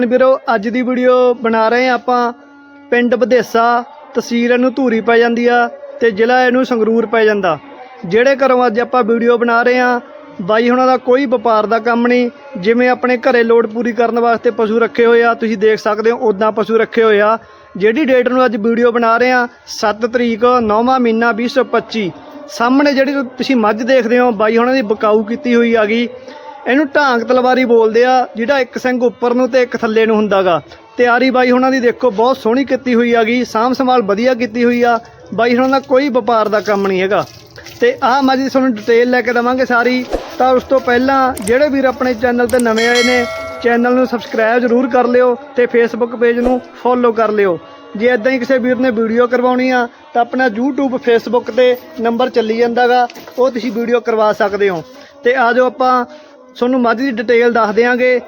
ਕਿਸਾਨ ਵੀਰੋ, ਅੱਜ ਦੀ ਵੀਡੀਓ ਬਣਾ ਰਹੇ ਹਾਂ ਆਪਾਂ। ਪਿੰਡ ਬਧੇਸਾ ਤਹਿਸੀਲ ਇਹਨੂੰ ਧੂਰੀ ਪੈ ਜਾਂਦੀ ਆ ਤੇ ਜ਼ਿਲ੍ਹਾ ਇਹਨੂੰ ਸੰਗਰੂਰ ਪੈ ਜਾਂਦਾ। ਜਿਹੜੇ ਘਰੋਂ ਅੱਜ ਆਪਾਂ ਵੀਡੀਓ ਬਣਾ ਰਹੇ ਹਾਂ, ਬਾਈ ਹੁਣਾਂ ਦਾ ਕੋਈ ਵਪਾਰ ਦਾ ਕੰਮ ਨਹੀਂ। ਜਿਵੇਂ ਆਪਣੇ ਘਰੇ ਲੋਡ ਪੂਰੀ ਕਰਨ ਵਾਸਤੇ ਪਸ਼ੂ ਰੱਖੇ ਹੋਏ ਆ, ਤੁਸੀਂ ਦੇਖ ਸਕਦੇ ਹੋ ਉਦਾਂ ਪਸ਼ੂ ਰੱਖੇ ਹੋਏ ਆ। ਜਿਹੜੀ ਡੇਟ ਨੂੰ ਅੱਜ ਵੀਡੀਓ ਬਣਾ ਰਹੇ ਆ 7 ਤਰੀਕ 9ਵਾਂ ਮਹੀਨਾ 2025 ਸਾਹਮਣੇ ਜਿਹੜੀ ਤੁਸੀਂ ਮੱਝ ਦੇਖਦੇ ਹੋ, ਬਾਈ ਹੁਣਾਂ ਦੀ ਬਕਾਊ ਕੀਤੀ ਹੋਈ ਆ ਗਈ। ਇਹਨੂੰ ਢਾਂਗ ਤਲਵਾਰੀ ਬੋਲਦੇ ਆ, ਜਿਹੜਾ ਇੱਕ ਸਿੰਘ ਉੱਪਰ ਨੂੰ ਤੇ ਇੱਕ ਥੱਲੇ ਨੂੰ ਹੁੰਦਾਗਾ। ਤਿਆਰੀ ਬਾਈ ਉਹਨਾਂ ਦੀ ਦੇਖੋ, ਬਹੁਤ ਸੋਹਣੀ ਕੀਤੀ ਹੋਈ ਆਗੀ ਸਾਂਭ ਸੰਭਾਲ ਵਧੀਆ ਕੀਤੀ ਹੋਈ ਆ। ਬਾਈ ਉਹਨਾਂ ਦਾ ਕੋਈ ਵਪਾਰ ਦਾ ਕੰਮ ਨਹੀਂ ਹੈਗਾ। ਤੇ ਆਹ ਮੱਝ ਦੀ ਤੁਹਾਨੂੰ ਡਿਟੇਲ ਲੈ ਕੇ ਦਵਾਂਗੇ ਸਾਰੀ। ਤਾਂ ਉਸ ਤੋਂ ਪਹਿਲਾਂ ਜਿਹੜੇ ਵੀਰ ਆਪਣੇ ਚੈਨਲ ਤੇ ਨਵੇਂ ਆਏ ਨੇ, ਚੈਨਲ ਨੂੰ ਸਬਸਕ੍ਰਾਈਬ ਜ਼ਰੂਰ ਕਰ ਲਿਓ ਤੇ ਫੇਸਬੁੱਕ ਪੇਜ ਨੂੰ ਫੋਲੋ ਕਰ ਲਿਓ। ਜੇ ਇਦਾਂ ਹੀ ਕਿਸੇ ਵੀਰ ਨੇ ਵੀਡੀਓ ਕਰਵਾਉਣੀ ਆ, ਤਾਂ ਆਪਣਾ YouTube ਫੇਸਬੁੱਕ ਤੇ ਨੰਬਰ ਚੱਲੀ ਜਾਂਦਾਗਾ, ਉਹ ਤੁਸੀਂ ਵੀਡੀਓ ਕਰਵਾ ਸਕਦੇ ਹੋ। ਤੇ ਆਜੋ ਆਪਾਂ ਤੁਹਾਨੂੰ ਮੱਝ ਦੀ ਡਿਟੇਲ ਦੱਸ ਦਿਆਂਗੇ।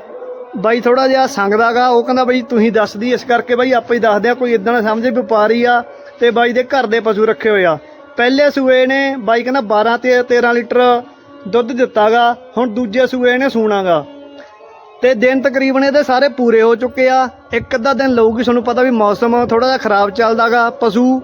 ਬਾਈ ਥੋੜਾ ਜਿਹਾ ਸੰਗਦਾਗਾ, ਉਹ ਕਹਿੰਦਾ ਬਾਈ ਤੁਸੀਂ ਦੱਸਦੀ ਇਸ ਕਰਕੇ ਬਾਈ ਆਪੇ ਹੀ ਦੱਸਦੇ ਆ ਕੋਈ ਇਦਾਂ ਨਾ ਸਮਝੇ ਵਪਾਰੀ ਆ ਤੇ ਬਾਈ ਦੇ ਘਰ ਦੇ ਪਸ਼ੂ ਰੱਖੇ ਹੋਏ ਆ। ਪਹਿਲੇ ਸੂਏ ਨੇ ਬਾਈ ਕਹਿੰਦਾ 12 ਤੇ 13 ਲੀਟਰ ਦੁੱਧ ਦਿੱਤਾਗਾ, ਹੁਣ ਦੂਜੇ ਸੂਏ ਨੇ ਸੂਣਾਗਾ। ਤੇ ਦਿਨ ਤਕਰੀਬਨ ਇਹਦੇ ਸਾਰੇ ਪੂਰੇ ਹੋ ਚੁੱਕੇ ਆ। ਇੱਕ ਅੱਧਾ ਦਿਨ ਲਊਗੀ, ਤੁਹਾਨੂੰ ਪਤਾ ਵੀ ਮੌਸਮ ਥੋੜਾ ਜਿਹਾ ਖਰਾਬ ਚੱਲਦਾਗਾ, ਪਸ਼ੂ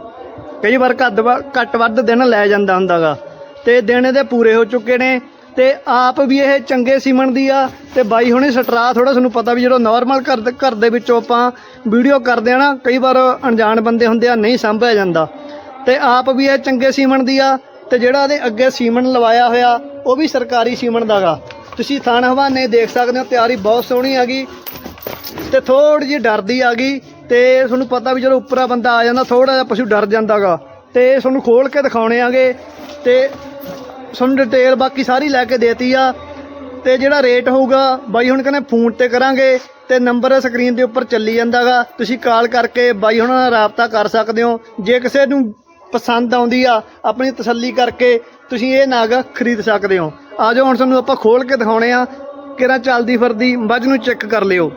ਕਈ ਵਾਰ ਘੱਟ ਵ- ਘੱਟ ਵੱਧ ਦਿਨ ਲੈ ਜਾਂਦਾ ਹੁੰਦਾਗਾ। ਤੇ ਦਿਨ ਇਹਦੇ ਪੂਰੇ ਹੋ ਚੁੱਕੇ ਨੇ। ਤੇ ਆਪ ਵੀ ਇਹ ਚੰਗੇ ਸੀਮਨ ਦੀ ਆ ਤੇ ਬਾਈ ਹੁਣੇ ਸਟਰਾ ਥੋੜਾ ਤੁਹਾਨੂੰ ਪਤਾ ਵੀ ਜਦੋਂ ਨਾਰਮਲ ਘਰ ਦੇ ਘਰ ਦੇ ਵਿੱਚੋਂ ਆਪਾਂ ਵੀਡੀਓ ਕਰਦੇ ਆ ਨਾ, ਕਈ ਵਾਰ ਅਣਜਾਣ ਬੰਦੇ ਹੁੰਦੇ ਆ, ਨਹੀਂ ਸੰਭਿਆ ਜਾਂਦਾ। ਤੇ ਆਪ ਵੀ ਇਹ ਚੰਗੇ ਸੀਮਨ ਦੀ ਆ ਤੇ ਜਿਹੜਾ ਇਹਦੇ ਅੱਗੇ ਸੀਮਨ ਲਵਾਇਆ ਹੋਇਆ, ਉਹ ਵੀ ਸਰਕਾਰੀ ਸੀਮਨ ਦਾਗਾ। ਤੁਸੀਂ ਥਾਣ ਹਵਾਨੇ ਦੇਖ ਸਕਦੇ ਹੋ, ਤਿਆਰੀ ਬਹੁਤ ਸੋਹਣੀ ਹੈਗੀ ਤੇ ਥੋੜੀ ਜਿਹੀ ਡਰਦੀ ਆ ਗਈ ਤੇ ਤੁਹਾਨੂੰ ਪਤਾ ਵੀ ਜਦੋਂ ਉੱਪਰਾ ਬੰਦਾ ਆ ਜਾਂਦਾ ਥੋੜਾ ਜਿਹਾ ਪਸ਼ੂ ਡਰ ਜਾਂਦਾਗਾ। ਤੇ ਤੁਹਾਨੂੰ ਖੋਲ ਕੇ ਦਿਖਾਉਣੇ ਆਗੇ ਤੇ ਤੁਹਾਨੂੰ ਡਿਟੇਲ ਬਾਕੀ ਸਾਰੀ ਲੈ ਕੇ ਦੇਤੀ ਆ। ਤੇ ਜਿਹੜਾ ਰੇਟ ਹੋਊਗਾ, ਬਾਈ ਹੁਣ ਕਹਿੰਦੇ ਫੋਨ ਤੇ ਕਰਾਂਗੇ ਤੇ ਨੰਬਰ ਸਕਰੀਨ ਦੇ ਉੱਪਰ ਚੱਲੀ ਜਾਂਦਾਗਾ। ਤੁਸੀਂ ਕਾਲ ਕਰਕੇ ਬਾਈ ਹੁਣਾਂ ਨਾਲ ਰਾਬਤਾ ਕਰ ਸਕਦੇ ਹੋ। ਜੇ ਕਿਸੇ ਨੂੰ ਪਸੰਦ ਆਉਂਦੀ ਆ, ਆਪਣੀ ਤਸੱਲੀ ਕਰਕੇ ਤੁਸੀਂ ਇਹ ਨਾਗ ਖਰੀਦ ਸਕਦੇ ਹੋ। ਆ ਜਾਓ ਹੁਣ ਤੁਹਾਨੂੰ ਆਪਾਂ ਖੋਲ ਕੇ ਦਿਖਾਉਣੇ ਆ, ਕਿਹੜਾ ਚੱਲਦੀ ਫਿਰਦੀ, ਮੱਝ ਨੂੰ ਚੈੱਕ ਕਰ ਲਿਓ।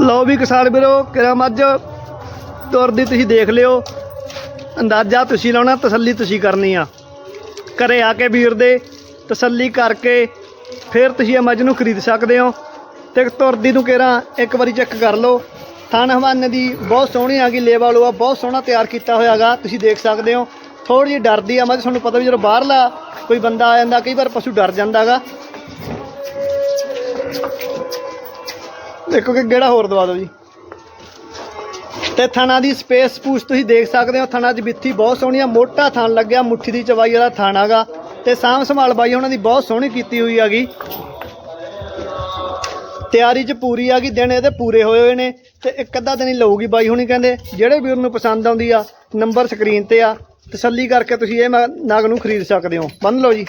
ਲਓ ਵੀ ਕਿਸਾਨ ਵੀਰੋ, ਕਿਹੜਾ ਮੱਝ ਤੁਰਦੀ ਤੁਸੀਂ ਦੇਖ ਲਿਓ। ਅੰਦਾਜ਼ਾ ਤੁਸੀਂ ਲਾਉਣਾ, ਤਸੱਲੀ ਤੁਸੀਂ ਕਰਨੀ ਆ। ਘਰੇ ਆ ਕੇ ਵੀਰ ਦੇ ਤਸੱਲੀ ਕਰਕੇ ਫਿਰ ਤੁਸੀਂ ਇਹ ਮੱਝ ਨੂੰ ਖਰੀਦ ਸਕਦੇ ਹੋ। ਤੇ ਤੁਰਦੀ ਨੂੰ ਕਿਹੜਾ ਇੱਕ ਵਾਰੀ ਚੈੱਕ ਕਰ ਲਓ। ਥਣ ਹਵਾਨੇ ਦੀ ਬਹੁਤ ਸੋਹਣੀ ਆ ਗਈ ਲੇਵਾ ਲੋਆ ਬਹੁਤ ਸੋਹਣਾ ਤਿਆਰ ਕੀਤਾ ਹੋਇਆਗਾ ਤੁਸੀਂ ਦੇਖ ਸਕਦੇ ਹੋ। ਥੋੜੀ ਜਿਹੀ ਡਰਦੀ ਆ ਮੱਝ, ਤੁਹਾਨੂੰ ਪਤਾ ਵੀ ਜਦੋਂ ਬਾਹਰਲਾ ਕੋਈ ਬੰਦਾ ਆ ਜਾਂਦਾ, ਕਈ ਵਾਰ ਪਸ਼ੂ ਡਰ ਜਾਂਦਾਗਾ ਦੇਖੋ ਕਿ ਗੇੜਾ ਹੋਰ ਦਵਾ ਦਿਓ ਜੀ। ਤੇ ਥਣਾ ਦੀ ਸਪੇਸ ਪੂਛ ਤੁਸੀਂ ਦੇਖ ਸਕਦੇ ਹੋ, ਥਣਾ 'ਚ ਬਿੱਥੀ ਬਹੁਤ ਸੋਹਣੀ ਆ, ਮੋਟਾ ਥਣ ਲੱਗਿਆ, ਮੁੱਠੀ ਦੀ ਚਵਾਈ ਵਾਲਾ ਥਣ ਹੈਗਾ ਤੇ ਸਾਂਭ ਸੰਭਾਲ ਬਾਈ ਉਹਨਾਂ ਦੀ ਬਹੁਤ ਸੋਹਣੀ ਕੀਤੀ ਹੋਈ ਹੈਗੀ ਤਿਆਰੀ 'ਚ ਪੂਰੀ ਆ ਗਈ ਦਿਨ ਇਹਦੇ ਪੂਰੇ ਹੋਏ ਹੋਏ ਨੇ ਤੇ ਇੱਕ ਅੱਧਾ ਦਿਨ ਹੀ ਲਊਗੀ ਬਾਈ ਹੁਣੀ ਕਹਿੰਦੇ, ਜਿਹੜੇ ਵੀਰ ਨੂੰ ਪਸੰਦ ਆਉਂਦੀ ਆ, ਨੰਬਰ ਸਕਰੀਨ ਤੇ ਆ, ਤਸੱਲੀ ਕਰਕੇ ਤੁਸੀਂ ਇਹ ਮ- ਨਗ ਨੂੰ ਖਰੀਦ ਸਕਦੇ ਹੋ। ਮੰਨ ਲਓ ਜੀ।